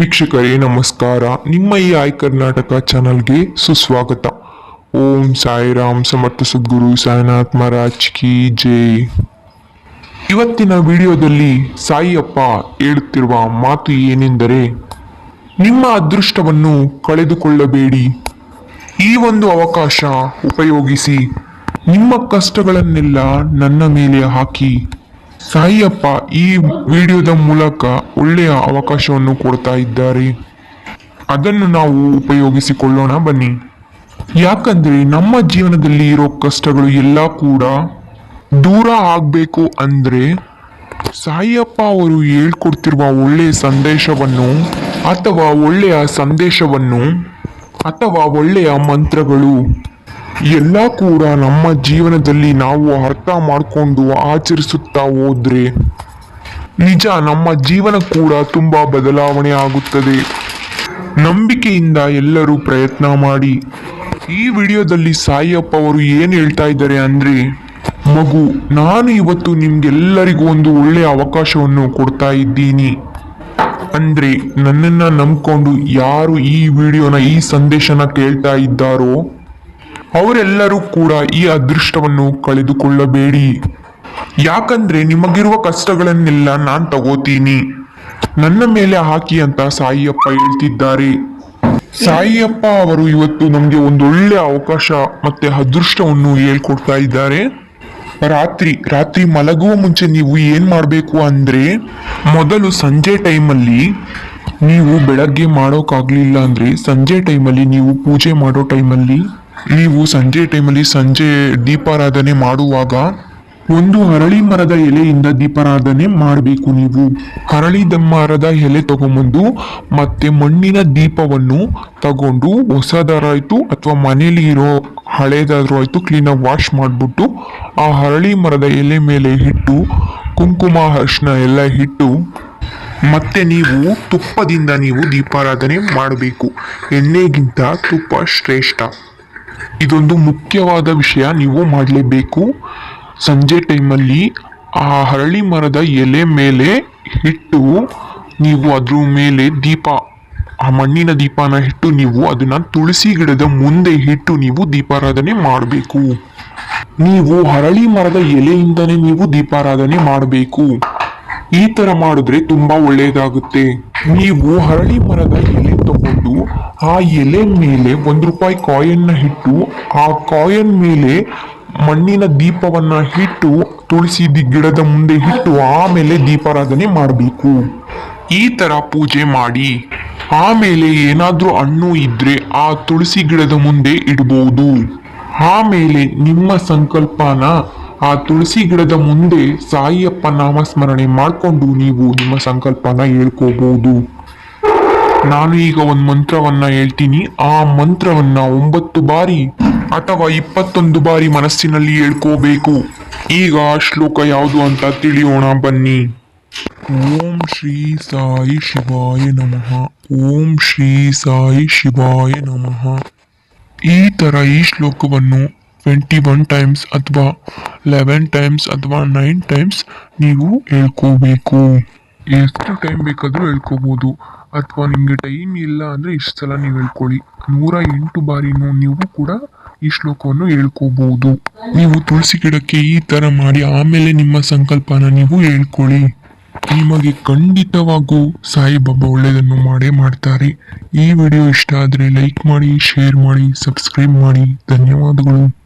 ವೀಕ್ಷಕರೇ, ನಮಸ್ಕಾರ. ನಿಮ್ಮ ಈ ಆಯ್ ಕರ್ನಾಟಕ ಚಾನಲ್ಗೆ ಸುಸ್ವಾಗತ. ಓಂ ಸಾಯಿರಾಮ್ ಸಮರ್ಥ ಸದ್ಗುರು ಸಾಯಿನಾಥ್ ಮಹಾರಾಜ್ ಕಿ ಜೈ. ಇವತ್ತಿನ ವಿಡಿಯೋದಲ್ಲಿ ಸಾಯಿಯಪ್ಪ ಹೇಳುತ್ತಿರುವ ಮಾತು ಏನೆಂದರೆ, ನಿಮ್ಮ ಅದೃಷ್ಟವನ್ನು ಕಳೆದುಕೊಳ್ಳಬೇಡಿ. ಈ ಒಂದು ಅವಕಾಶ ಉಪಯೋಗಿಸಿ ನಿಮ್ಮ ಕಷ್ಟಗಳನ್ನೆಲ್ಲ ನನ್ನ ಮೇಲೆ ಹಾಕಿ. ಸಾಯಿಯಪ್ಪ ಈ ವಿಡಿಯೋದ ಮೂಲಕ ಒಳ್ಳೆಯ ಅವಕಾಶವನ್ನು ಕೊಡ್ತಾ ಇದ್ದಾರೆ. ಅದನ್ನು ನಾವು ಉಪಯೋಗಿಸಿಕೊಳ್ಳೋಣ ಬನ್ನಿ. ಯಾಕಂದ್ರೆ ನಮ್ಮ ಜೀವನದಲ್ಲಿ ಇರೋ ಕಷ್ಟಗಳು ಎಲ್ಲ ಕೂಡ ದೂರ ಆಗಬೇಕು ಅಂದ್ರೆ ಸಾಯಿಯಪ್ಪ ಅವರು ಹೇಳ್ಕೊಡ್ತಿರುವ ಒಳ್ಳೆಯ ಸಂದೇಶವನ್ನು ಅಥವಾ ಒಳ್ಳೆಯ ಸಂದೇಶವನ್ನು ಅಥವಾ ಒಳ್ಳೆಯ ಮಂತ್ರಗಳು ಎಲ್ಲ ಕೂಡ ನಮ್ಮ ಜೀವನದಲ್ಲಿ ನಾವು ಅರ್ಥ ಮಾಡಿಕೊಂಡು ಆಚರಿಸುತ್ತಾ ಹೋದ್ರೆ ನಿಜ ನಮ್ಮ ಜೀವನ ಕೂಡ ತುಂಬ ಬದಲಾವಣೆ ಆಗುತ್ತದೆ. ನಂಬಿಕೆಯಿಂದ ಎಲ್ಲರೂ ಪ್ರಯತ್ನ ಮಾಡಿ. ಈ ವಿಡಿಯೋದಲ್ಲಿ ಸಾಯಿಯಪ್ಪ ಅವರು ಏನು ಹೇಳ್ತಾ ಇದ್ದಾರೆ ಅಂದರೆ, ಮಗು, ನಾನು ಇವತ್ತು ನಿಮ್ಗೆಲ್ಲರಿಗೂ ಒಂದು ಒಳ್ಳೆಯ ಅವಕಾಶವನ್ನು ಕೊಡ್ತಾ ಇದ್ದೀನಿ. ಅಂದರೆ ನನ್ನನ್ನು ನಂಬ್ಕೊಂಡು ಯಾರು ಈ ವಿಡಿಯೋನ, ಈ ಸಂದೇಶನ ಕೇಳ್ತಾ ಇದ್ದಾರೋ ಅವರೆಲ್ಲರೂ ಕೂಡ ಈ ಅದೃಷ್ಟವನ್ನು ಕಳೆದುಕೊಳ್ಳಬೇಡಿ. ಯಾಕಂದ್ರೆ ನಿಮಗಿರುವ ಕಷ್ಟಗಳನ್ನೆಲ್ಲ ನಾನು ತಗೋತೀನಿ. ನನ್ನ ಮೇಲೆ ಹಾಕಿ ಅಂತ ಸಾಯಿಯಪ್ಪ ಹೇಳ್ತಿದ್ದಾರೆ. ಸಾಯಿಯಪ್ಪ ಅವರು ಇವತ್ತು ನಮಗೆ ಒಂದೊಳ್ಳೆ ಅವಕಾಶ ಮತ್ತೆ ಅದೃಷ್ಟವನ್ನು ಹೇಳ್ಕೊಡ್ತಾ ಇದ್ದಾರೆ. ರಾತ್ರಿ ರಾತ್ರಿ ಮಲಗುವ ಮುಂಚೆ ನೀವು ಏನ್ ಮಾಡಬೇಕು ಅಂದ್ರೆ, ಮೊದಲು ಸಂಜೆ ಟೈಮಲ್ಲಿ ನೀವು ಬೆಳಗ್ಗೆ ಮಾಡೋಕಾಗ್ಲಿಲ್ಲ ಅಂದ್ರೆ ಸಂಜೆ ಟೈಮಲ್ಲಿ ನೀವು ಪೂಜೆ ಮಾಡೋ ಟೈಮಲ್ಲಿ ನೀವು ಸಂಜೆ ಟೈಮಲ್ಲಿ ಸಂಜೆ ದೀಪಾರಾಧನೆ ಮಾಡುವಾಗ ಒಂದು ಹರಳಿ ಮರದ ಎಲೆಯಿಂದ ದೀಪಾರಾಧನೆ ಮಾಡಬೇಕು ನೀವು. ಹರಳಿ ದಮ್ಮರದ ಎಲೆ ತಗೊಂಬಂದು ಮತ್ತೆ ಮಣ್ಣಿನ ದೀಪವನ್ನು ತಗೊಂಡು ಹೊಸದಾರಾಯ್ತು ಅಥವಾ ಮನೇಲಿ ಇರೋ ಹಳೇದಾದ್ರೂ ಆಯ್ತು ಕ್ಲೀನಾಗಿ ವಾಶ್ ಮಾಡಿಬಿಟ್ಟು ಆ ಹರಳಿ ಮರದ ಎಲೆ ಮೇಲೆ ಇಟ್ಟು ಕುಂಕುಮ ಅರ್ಶಿನ ಎಲ್ಲ ಇಟ್ಟು ಮತ್ತೆ ನೀವು ತುಪ್ಪದಿಂದ ನೀವು ದೀಪಾರಾಧನೆ ಮಾಡಬೇಕು. ಎಣ್ಣೆಗಿಂತ ತುಪ್ಪ ಶ್ರೇಷ್ಠ. ಇದೊಂದು ಮುಖ್ಯವಾದ ವಿಷಯ ನೀವು ಮಾಡಲೇಬೇಕು. ಸಂಜೆ ಟೈಮಲ್ಲಿ ಆ ಹರಳಿ ಮರದ ಎಲೆ ಮೇಲೆ ಹಿಟ್ಟು ನೀವು ಅದ್ರ ಮೇಲೆ ದೀಪ, ಆ ಮಣ್ಣಿನ ದೀಪನ ಇಟ್ಟು ನೀವು ಅದನ್ನ ತುಳಸಿ ಗಿಡದ ಮುಂದೆ ಇಟ್ಟು ನೀವು ದೀಪಾರಾಧನೆ ಮಾಡಬೇಕು. ನೀವು ಹರಳಿ ಮರದ ಎಲೆಯಿಂದನೇ ನೀವು ದೀಪಾರಾಧನೆ ಮಾಡಬೇಕು. ಈ ತರ ಮಾಡಿದ್ರೆ ತುಂಬಾ ಒಳ್ಳೆಯದಾಗುತ್ತೆ ನೀವು ಹರಳಿ ಮರದ ತಗೊಂಡು ಆ ಎಲೆ ಮೇಲೆ ಒಂದು ರೂಪಾಯಿ ಕಾಯನ್ನ ಇಟ್ಟು ಆ ಕಾಯನ್ ಮೇಲೆ ಮಣ್ಣಿನ ದೀಪವನ್ನ ಇಟ್ಟು ತುಳಸಿ ಗಿಡದ ಮುಂದೆ ಇಟ್ಟು ಆಮೇಲೆ ದೀಪಾರಾಧನೆ ಮಾಡಬೇಕು. ಈ ತರ ಪೂಜೆ ಮಾಡಿ. ಆಮೇಲೆ ಏನಾದ್ರೂ ಹಣ್ಣು ಇದ್ರೆ ಆ ತುಳಸಿ ಗಿಡದ ಮುಂದೆ ಇಡಬಹುದು ಆಮೇಲೆ ನಿಮ್ಮ ಸಂಕಲ್ಪನ ಆ ತುಳಸಿ ಗಿಡದ ಮುಂದೆ ಸಾಯಿಯಪ್ಪ ನಾಮಸ್ಮರಣೆ ಮಾಡಿಕೊಂಡು ನೀವು ನಿಮ್ಮ ಸಂಕಲ್ಪನ ಹೇಳ್ಕೋಬಹುದು ನಾನು ಈಗ ಒಂದು ಮಂತ್ರವನ್ನ ಹೇಳ್ತೀನಿ. ಆ ಮಂತ್ರವನ್ನ ಒಂಬತ್ತು ಬಾರಿ ಅಥವಾ ಇಪ್ಪತ್ತೊಂದು ಬಾರಿ ಮನಸ್ಸಿನಲ್ಲಿ ಹೇಳ್ಕೋಬೇಕು. ಈಗ ಆ ಶ್ಲೋಕ ಯಾವುದು ಅಂತ ತಿಳಿಯೋಣ, ಬನ್ನಿ. ಓಂ ಶ್ರೀ ಸಾಯಿ ಶಿವಾಯ ನಮಃ. ಓಂ ಶ್ರೀ ಸಾಯಿ ಶಿವಾಯ ನಮಃ. ಈ ತರ ಈ ಶ್ಲೋಕವನ್ನು ಟ್ವೆಂಟಿ ಒನ್ ಟೈಮ್ಸ್ ಅಥವಾ ಲೆವೆನ್ ಟೈಮ್ಸ್ ಅಥವಾ ನೈನ್ ಟೈಮ್ಸ್ ನೀವು ಹೇಳ್ಕೋಬೇಕು. ಎಷ್ಟು ಟೈಮ್ ಬೇಕಾದರೂ ಹೇಳ್ಕೋಬೋದು. ಅಥವಾ ನಿಮಗೆ ಟೈಮ್ ಇಲ್ಲ ಅಂದರೆ ಇಷ್ಟು ಸಲ ನೀವು ಹೇಳ್ಕೊಳ್ಳಿ. ನೂರ ಎಂಟು ಬಾರಿನೂ ನೀವು ಕೂಡ ಈ ಶ್ಲೋಕವನ್ನು ಹೇಳ್ಕೋಬಹುದು ನೀವು ತುಳಸಿ ಗಿಡಕ್ಕೆ ಈ ತರ ಮಾಡಿ ಆಮೇಲೆ ನಿಮ್ಮ ಸಂಕಲ್ಪನ ನೀವು ಹೇಳ್ಕೊಳ್ಳಿ. ನಿಮಗೆ ಖಂಡಿತವಾಗೂ ಸಾಯಿಬಾಬಾ ಒಳ್ಳೆಯದನ್ನು ಮಾಡೇ ಮಾಡ್ತಾರೆ. ಈ ವಿಡಿಯೋ ಇಷ್ಟ ಆದರೆ ಲೈಕ್ ಮಾಡಿ, ಶೇರ್ ಮಾಡಿ, ಸಬ್ಸ್ಕ್ರೈಬ್ ಮಾಡಿ. ಧನ್ಯವಾದಗಳು.